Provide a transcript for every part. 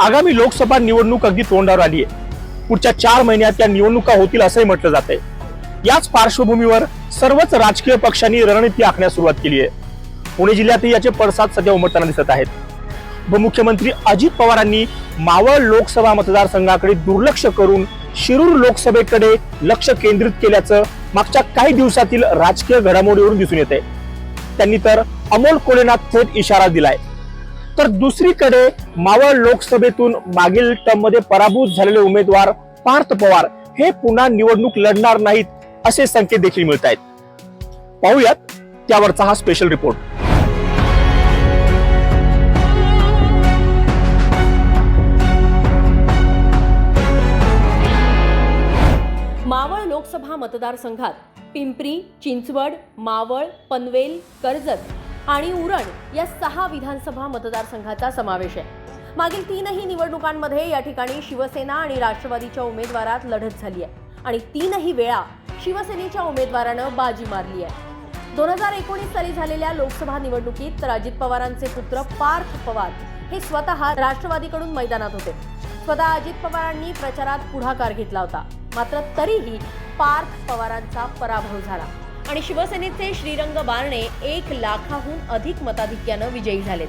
आगामी लोकसभा निवडणूक अगदी तोंडावर आली आहे पुढच्या चार महिन्यात या निवडणुका होतील असंही म्हटलं जात आहे याच पार्श्वभूमीवर सर्वच राजकीय पक्षांनी रणनीती आखण्यास सुरुवात केली आहे पुणे जिल्ह्यातही याचे पडसाद सध्या उमटताना दिसत आहेत. उपमुख्यमंत्री अजित पवारांनी मावळ लोकसभा मतदारसंघाकडे दुर्लक्ष करून शिरूर लोकसभेकडे लक्ष केंद्रित केल्याचं मागच्या काही दिवसातील राजकीय घडामोडीवरून दिसून येते त्यांनी तर अमोल कोलेंना थेट इशारा दिलाय. तर दुसरीकडे मावळ लोकसभेतून मागील टर्ममध्ये पराभूत झालेले उमेदवार पार्थ पवार हे पुन्हा निवडणूक लढणार नाहीत असे संकेत देखील मिळत आहेत पाहूयात त्यावरचा हा स्पेशल रिपोर्ट मावळ लोकसभा मतदारसंघात पिंपरी चिंचवड मावळ पनवेल कर्जत आणि उरण या सहा विधानसभा मतदारसंघाचा समावेश आहे. मागील तीनही निवडणुकांमध्ये या ठिकाणी शिवसेना आणि राष्ट्रवादीच्या उमेदवारात लढत झाली आहे. आणि तीनही वेळा शिवसेनेच्या उमेदवारानं बाजी मारली आहे. दोन हजार एकोणीस साली झालेल्या लोकसभा निवडणुकीत तर अजित पवारांचे पुत्र पार्थ पवार हे स्वतः राष्ट्रवादीकडून मैदानात होते. स्वतः अजित पवारांनी प्रचारात पुढाकार घेतला होता. मात्र तरीही पार्थ पवारांचा पराभव झाला. आणि शिवसेनेचे श्रीरंग बारणे एक लाखाहून अधिक मताधिक्यानं विजयी झालेत.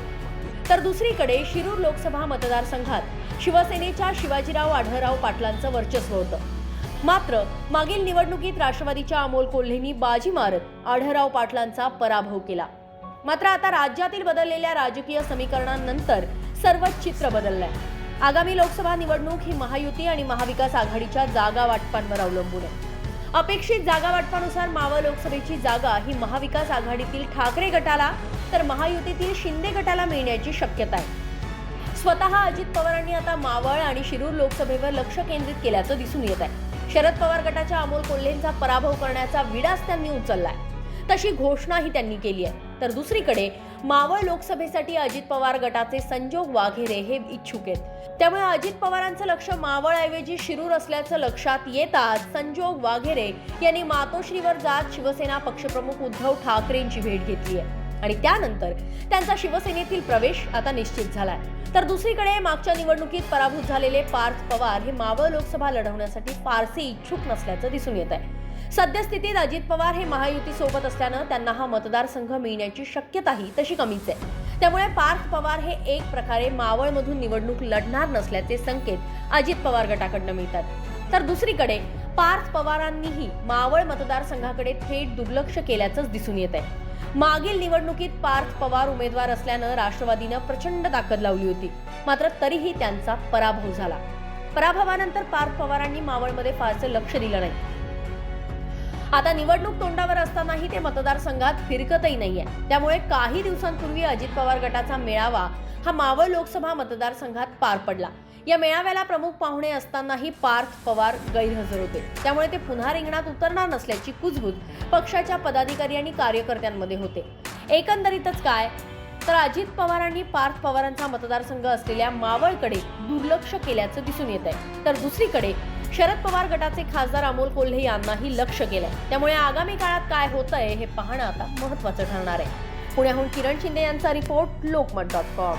तर दुसरीकडे शिरूर लोकसभा मतदारसंघात शिवसेनेच्या शिवाजीराव आढळराव पाटलांचं वर्चस्व होतं. मात्र मागील निवडणुकीत राष्ट्रवादीच्या अमोल कोल्हेंनी बाजी मारत आढळराव पाटलांचा पराभव केला. मात्र आता राज्यातील बदललेल्या राजकीय समीकरणांनंतर सर्वच चित्र बदललंय. आगामी लोकसभा निवडणूक ही महायुती आणि महाविकास आघाडीच्या जागा वाटपांवर अवलंबून आहे. अपेक्षित जागा वाटपानुसार मावळ लोकसभेची जागा ही महाविकास आघाडीतील ठाकरे गटाला तर महायुतीतील शिंदे गटाला मिळण्याची शक्यता आहे. स्वतः अजित पवारांनी आता मावळ आणि शिरूर लोकसभेवर लक्ष केंद्रित केल्याचं दिसून येत आहे. शरद पवार गटाच्या अमोल कोल्हेंचा पराभव करण्याचा विडास त्यांनी उचललाय. तशी घोषणाही त्यांनी केली आहे. तर दुसरीकडे मावळ लोकसभेसाठी अजित पवार गटाचे संजोग वाघेरे हे इच्छुक आहेत. त्यामुळे अजित पवारांचं लक्ष मावळऐवजी शिरूर असल्याचं लक्षात येताच संजोग वाघेरे यांनी मातोश्रीवर जात शिवसेना पक्षप्रमुख उद्धव ठाकरेंची भेट घेतली आहे. आणि त्यानंतर त्यांचा शिवसेनेतील प्रवेश आता निश्चित झालाय. तर दुसरीकडे मागच्या निवडणुकीत पराभूत झालेले पार्थ पवार हे मावळ लोकसभा लढवण्यासाठी फारसे इच्छुक नसल्याचं दिसून येत आहे. सद्यस्थितीत अजित पवार हे महायुतीसोबत असल्यानं त्यांना हा मतदारसंघ मिळण्याची शक्यताही तशी कमीच आहे. त्यामुळे पार्थ पवार हे एक प्रकारे मावळमधून निवडणूक लढणार नसल्याचे संकेत अजित पवार गटाकडनं मिळतात. तर दुसरीकडे पार्थ पवारांनीही मावळ मतदारसंघाकडे थेट दुर्लक्ष केल्याचंच दिसून येत आहे. मागील निवडणुकीत पार्थ पवार उमेदवार असल्यानं राष्ट्रवादीनं प्रचंड ताकद लावली होती. मात्र तरीही त्यांचा पराभव झाला. पराभवानंतर पार्थ पवारांनी मावळमध्ये फारसं लक्ष दिलं नाही. आता निवडणूक तोंडावर असतानाही ते मतदारसंघात फिरकतही नाहीये. त्यामुळे काही दिवसांपूर्वी अजित पवार गटाचा मेळावा हा मावळ लोकसभा मतदारसंघात पार पडला. या मेळाव्याला प्रमुख पाहुणे असतानाही पार्थ पवार गैरहजर होते. त्यामुळे ते पुन्हा रिंगणात उतरणार नसल्याची कुजबूज पक्षाच्या पदाधिकारी आणि कार्यकर्त्यांमध्ये होते. एकंदरीतच काय? तर अजित पवारांनी पार्थ पवारांचा मतदारसंघ असलेल्या मावळकडे दुर्लक्ष केल्याचं दिसून येत आहे तर दुसरीकडे शरद पवार गटाचे खासदार अमोल कोल्हे यांनाही लक्ष केलंय त्यामुळे आगामी काळात काय होतंय हे पाहणं आता महत्वाचं ठरणार आहे. पुण्याहून किरण शिंदे यांचा रिपोर्ट लोकमत डॉट कॉम.